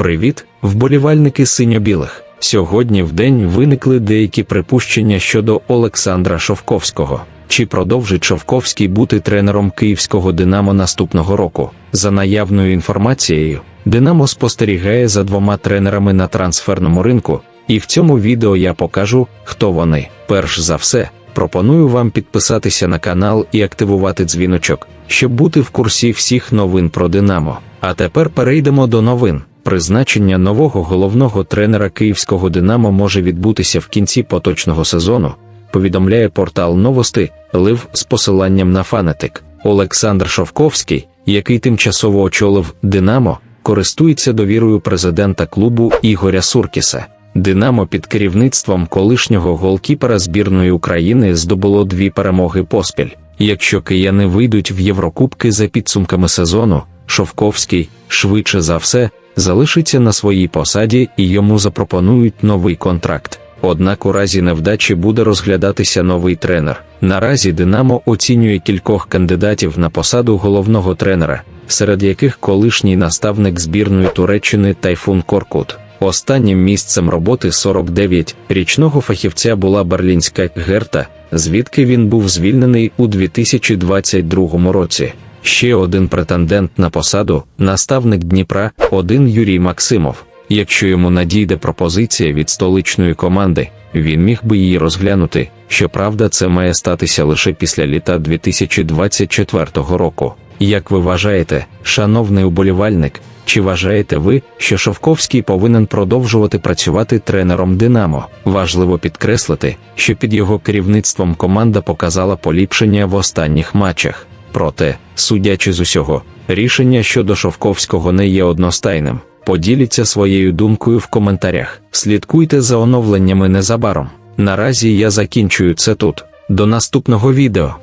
Привіт, вболівальники синьо-білих. Сьогодні в день виникли деякі припущення щодо Олександра Шовковського. Чи продовжить Шовковський бути тренером київського Динамо наступного року? За наявною інформацією, Динамо спостерігає за двома тренерами на трансферному ринку, і в цьому відео я покажу, хто вони. Перш за все, пропоную вам підписатися на канал і активувати дзвіночок, щоб бути в курсі всіх новин про Динамо. А тепер перейдемо до новин. Призначення нового головного тренера київського Динамо може відбутися в кінці поточного сезону, повідомляє портал новости Лив з посиланням на фанетик. Олександр Шовковський, який тимчасово очолив Динамо, користується довірою президента клубу Ігоря Суркіса. Динамо під керівництвом колишнього голкіпера збірної України здобуло дві перемоги поспіль. Якщо кияни вийдуть в Єврокубки за підсумками сезону, Шовковський, швидше за все, залишиться на своїй посаді і йому запропонують новий контракт. Однак у разі невдачі буде розглядатися новий тренер. Наразі Динамо оцінює кількох кандидатів на посаду головного тренера, серед яких колишній наставник збірної Туреччини Тайфун Коркут. Останнім місцем роботи 49-річного фахівця була берлінська Герта, звідки він був звільнений у 2022 році. Ще один претендент на посаду наставник Дніпра, один Юрій Максимов. Якщо йому надійде пропозиція від столичної команди, він міг би її розглянути. Щоправда, це має статися лише після літа 2024 року. Як ви вважаєте, шановний уболівальник, чи вважаєте ви, що Шовковський повинен продовжувати працювати тренером Динамо? Важливо підкреслити, що під його керівництвом команда показала поліпшення в останніх матчах. Проте, судячи з усього, рішення щодо Шовковського не є одностайним. Поділіться своєю думкою в коментарях. Слідкуйте за оновленнями незабаром. Наразі я закінчую це тут. До наступного відео.